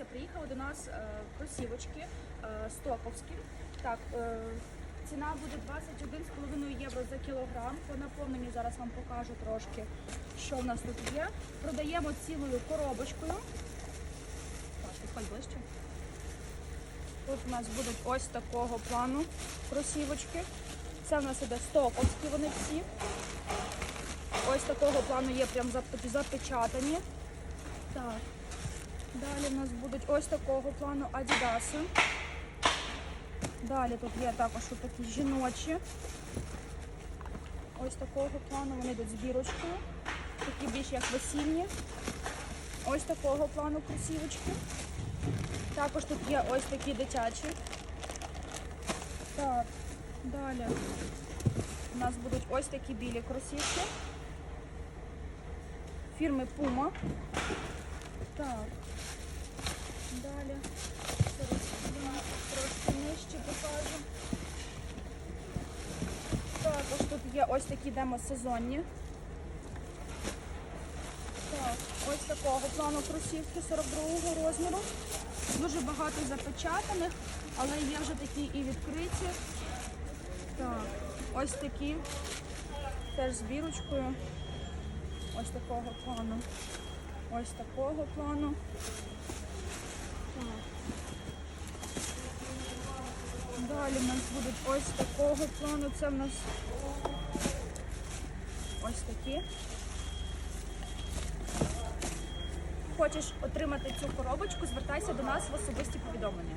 Дивіться, приїхали до нас е, кросівочки е, стоковські. Так, е, ціна буде 21,5 євро за кілограм. По наповненню зараз вам покажу трошки, що в нас тут є. Продаємо цілою коробочкою. Так, ближче. Тут у нас будуть ось такого плану кросівочки. Це в нас іде стоковські вони всі. Ось такого плану є прям запечатані. Так. Далі в нас будуть ось такого плану адідаси. Далі тут є також такі жіночі. Ось такого плану вони йдуть з бірочкою. Такі більш як весільні. Ось такого плану кросівочки. Також тут є ось такі дитячі. Так, далі у нас будуть ось такі білі кросівки. Фірми Puma. Так. Далі. Трошки нижче покажу. Також тут є ось такі демосезонні. Так, ось такого плану кросівки 42-го розміру. Дуже багато запечатаних, але є вже такі і відкриті. Так, ось такі. Теж з бірочкою. Ось такого плану. Ось такого плану. Далі в нас будуть ось такого плану. Це в нас ось такі. Хочеш отримати цю коробочку, звертайся до нас в особисті повідомлення.